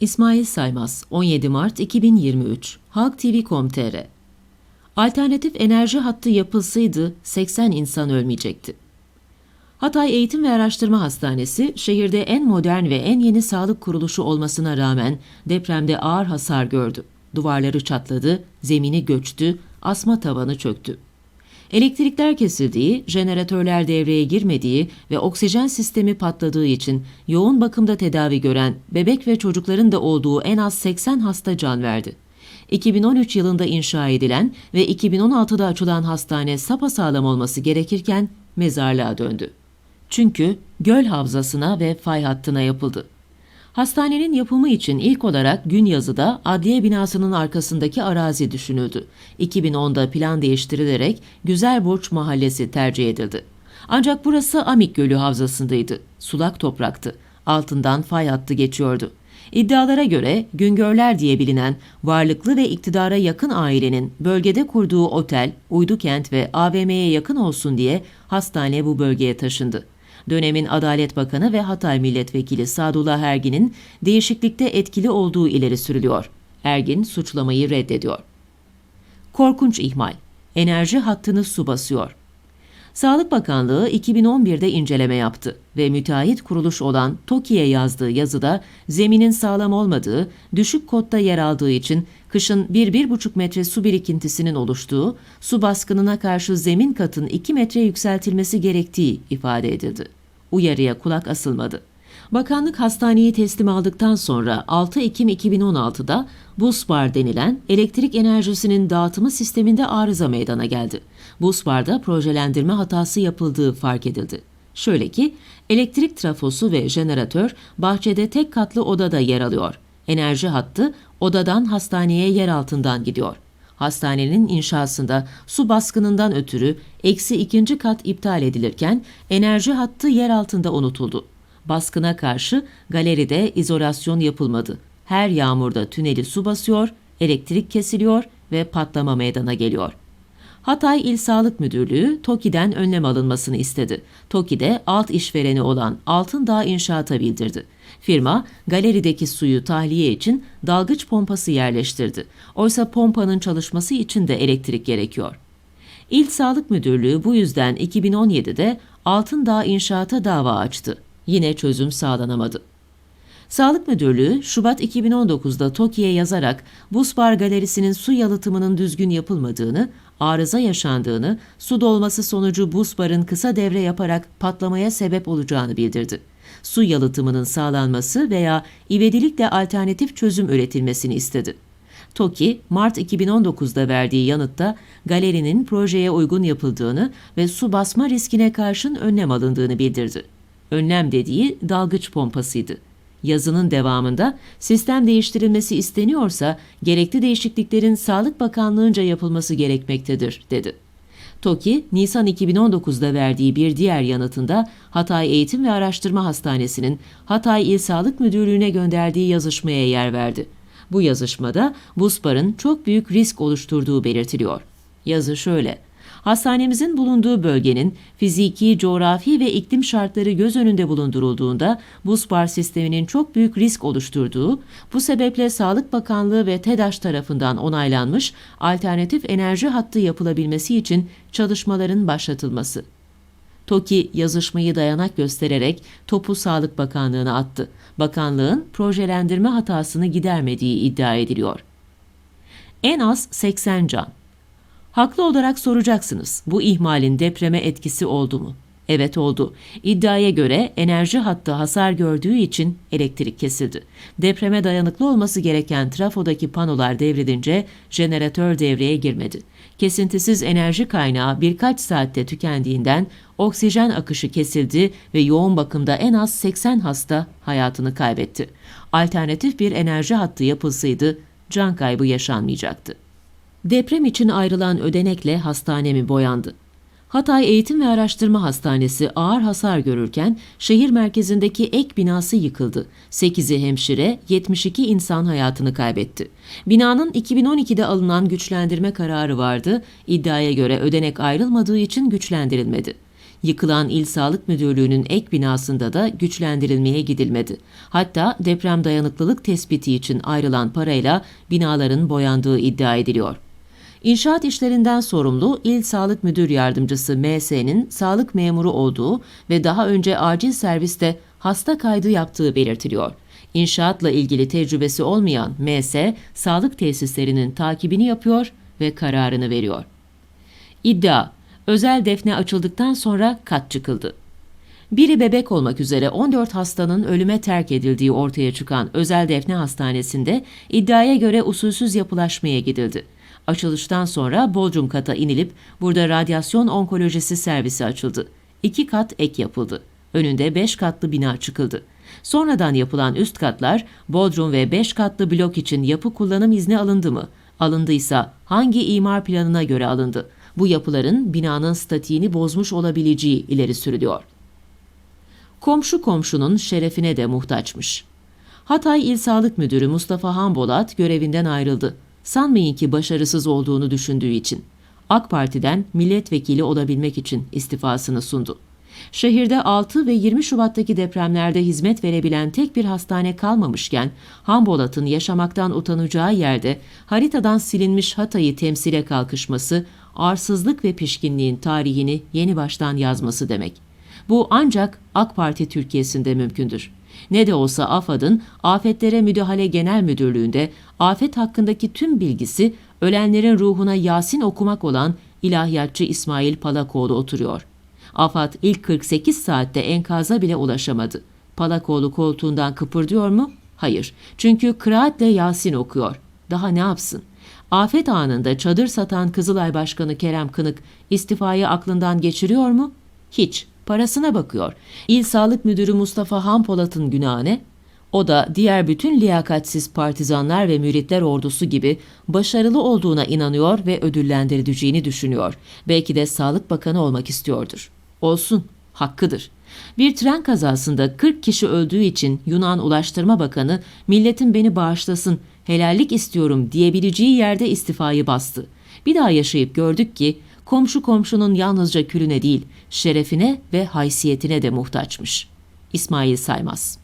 İsmail Saymaz, 17 Mart 2023, Halk TV.com.tr Alternatif enerji hattı yapılsaydı 80 insan ölmeyecekti. Hatay Eğitim ve Araştırma Hastanesi, şehirde en modern ve en yeni sağlık kuruluşu olmasına rağmen depremde ağır hasar gördü. Duvarları çatladı, zemini göçtü, asma tavanı çöktü. Elektrikler kesildiği, jeneratörler devreye girmediği ve oksijen sistemi patladığı için yoğun bakımda tedavi gören bebek ve çocukların da olduğu en az 80 hasta can verdi. 2013 yılında inşa edilen ve 2016'da açılan hastane sapasağlam olması gerekirken mezarlığa döndü. Çünkü göl havzasına ve fay hattına yapıldı. Hastanenin yapımı için ilk olarak Günyazı'da adliye binasının arkasındaki arazi düşünüldü. 2010'da plan değiştirilerek Güzelburç Mahallesi tercih edildi. Ancak burası Amik Gölü havzasındaydı. Sulak topraktı. Altından fay hattı geçiyordu. İddialara göre Güngörler diye bilinen varlıklı ve iktidara yakın ailenin bölgede kurduğu otel, Uydukent ve AVM'ye yakın olsun diye hastane bu bölgeye taşındı. Dönemin Adalet Bakanı ve Hatay Milletvekili Sadullah Ergin'in değişiklikte etkili olduğu ileri sürülüyor. Ergin suçlamayı reddediyor. Korkunç ihmal. Enerji hattını su basıyor. Sağlık Bakanlığı 2011'de inceleme yaptı ve müteahhit kuruluş olan TOKİ'ye yazdığı yazıda zeminin sağlam olmadığı, düşük kotta yer aldığı için kışın 1-1,5 metre su birikintisinin oluştuğu, su baskınına karşı zemin katın 2 metre yükseltilmesi gerektiği ifade edildi. Uyarıya kulak asılmadı. Bakanlık hastaneyi teslim aldıktan sonra 6 Ekim 2016'da Busbar denilen elektrik enerjisinin dağıtımı sisteminde arıza meydana geldi. Busbar'da projelendirme hatası yapıldığı fark edildi. Şöyle ki, elektrik trafosu ve jeneratör bahçede tek katlı odada yer alıyor. Enerji hattı odadan hastaneye yer altından gidiyor. Hastanenin inşasında su baskınından ötürü eksi ikinci kat iptal edilirken enerji hattı yer altında unutuldu. Baskına karşı galeride izolasyon yapılmadı. Her yağmurda tüneli su basıyor, elektrik kesiliyor ve patlama meydana geliyor. Hatay İl Sağlık Müdürlüğü TOKİ'den önlem alınmasını istedi. TOKİ de alt işvereni olan Altındağ İnşaat'a bildirdi. Firma galerideki suyu tahliye için dalgıç pompası yerleştirdi. Oysa pompanın çalışması için de elektrik gerekiyor. İl Sağlık Müdürlüğü bu yüzden 2017'de Altındağ İnşaat'a dava açtı. Yine çözüm sağlanamadı. Sağlık Müdürlüğü Şubat 2019'da TOKİ'ye yazarak Busbar Galerisi'nin su yalıtımının düzgün yapılmadığını, arıza yaşandığını, su dolması sonucu Busbar'ın kısa devre yaparak patlamaya sebep olacağını bildirdi. Su yalıtımının sağlanması veya ivedilikle alternatif çözüm üretilmesini istedi. TOKİ, Mart 2019'da verdiği yanıtta galerinin projeye uygun yapıldığını ve su basma riskine karşın önlem alındığını bildirdi. Önlem dediği dalgıç pompasıydı. Yazının devamında sistem değiştirilmesi isteniyorsa gerekli değişikliklerin Sağlık Bakanlığı'nca yapılması gerekmektedir, dedi. TOKİ, Nisan 2019'da verdiği bir diğer yanıtında Hatay Eğitim ve Araştırma Hastanesi'nin Hatay İl Sağlık Müdürlüğü'ne gönderdiği yazışmaya yer verdi. Bu yazışmada BUSPAR'ın çok büyük risk oluşturduğu belirtiliyor. Yazı şöyle. Hastanemizin bulunduğu bölgenin fiziki, coğrafi ve iklim şartları göz önünde bulundurulduğunda BUSPAR sisteminin çok büyük risk oluşturduğu, bu sebeple Sağlık Bakanlığı ve TEDAŞ tarafından onaylanmış alternatif enerji hattı yapılabilmesi için çalışmaların başlatılması. TOKİ yazışmayı dayanak göstererek topu Sağlık Bakanlığı'na attı. Bakanlığın projelendirme hatasını gidermediği iddia ediliyor. En az 80 can. Haklı olarak soracaksınız. Bu ihmalin depreme etkisi oldu mu? Evet oldu. İddiaya göre enerji hattı hasar gördüğü için elektrik kesildi. Depreme dayanıklı olması gereken trafodaki panolar devrilince jeneratör devreye girmedi. Kesintisiz enerji kaynağı birkaç saatte tükendiğinden oksijen akışı kesildi ve yoğun bakımda en az 80 hasta hayatını kaybetti. Alternatif bir enerji hattı yapılsaydı can kaybı yaşanmayacaktı. Deprem için ayrılan ödenekle hastanemi boyandı. Hatay Eğitim ve Araştırma Hastanesi ağır hasar görürken şehir merkezindeki ek binası yıkıldı. 8'i hemşire, 72 insan hayatını kaybetti. Binanın 2012'de alınan güçlendirme kararı vardı. İddiaya göre ödenek ayrılmadığı için güçlendirilmedi. Yıkılan İl Sağlık Müdürlüğü'nün ek binasında da güçlendirilmeye gidilmedi. Hatta deprem dayanıklılık tespiti için ayrılan parayla binaların boyandığı iddia ediliyor. İnşaat işlerinden sorumlu İl Sağlık Müdür Yardımcısı MS'nin sağlık memuru olduğu ve daha önce acil serviste hasta kaydı yaptığı belirtiliyor. İnşaatla ilgili tecrübesi olmayan MS, sağlık tesislerinin takibini yapıyor ve kararını veriyor. İddia, özel defne açıldıktan sonra kat çıkıldı. Biri bebek olmak üzere 14 hastanın ölüme terk edildiği ortaya çıkan özel defne hastanesinde iddiaya göre usulsüz yapılaşmaya gidildi. Açılıştan sonra Bodrum kata inilip burada radyasyon onkolojisi servisi açıldı. İki kat ek yapıldı. Önünde 5 katlı bina çıkıldı. Sonradan yapılan üst katlar Bodrum ve 5 katlı blok için yapı kullanım izni alındı mı? Alındıysa hangi imar planına göre alındı? Bu yapıların binanın statiğini bozmuş olabileceği ileri sürülüyor. Komşu komşunun şerefine de muhtaçmış. Hatay İl Sağlık Müdürü Mustafa Hambolat görevinden ayrıldı. Sanmayın ki başarısız olduğunu düşündüğü için. AK Parti'den milletvekili olabilmek için istifasını sundu. Şehirde 6 ve 20 Şubat'taki depremlerde hizmet verebilen tek bir hastane kalmamışken Hambolat'ın yaşamaktan utanacağı yerde haritadan silinmiş Hatay'ı temsile kalkışması, arsızlık ve pişkinliğin tarihini yeni baştan yazması demek. Bu ancak AK Parti Türkiye'sinde mümkündür. Ne de olsa AFAD'ın Afetlere Müdahale Genel Müdürlüğü'nde afet hakkındaki tüm bilgisi ölenlerin ruhuna Yasin okumak olan ilahiyatçı İsmail Palakoğlu oturuyor. AFAD ilk 48 saatte enkaza bile ulaşamadı. Palakoğlu koltuğundan kıpırdıyor mu? Hayır. Çünkü kıraatle Yasin okuyor. Daha ne yapsın? Afet anında çadır satan Kızılay Başkanı Kerem Kınık istifayı aklından geçiriyor mu? Hiç. Parasına bakıyor. İl Sağlık Müdürü Mustafa Hampolat'ın günahı? O da diğer bütün liyakatsiz partizanlar ve müritler ordusu gibi başarılı olduğuna inanıyor ve ödüllendirileceğini düşünüyor. Belki de Sağlık Bakanı olmak istiyordur. Olsun, hakkıdır. Bir tren kazasında 40 kişi öldüğü için Yunan Ulaştırma Bakanı milletin beni bağışlasın, helallik istiyorum diyebileceği yerde istifayı bastı. Bir daha yaşayıp gördük ki komşu komşunun yalnızca külüne değil, şerefine ve haysiyetine de muhtaçmış. İsmail Saymaz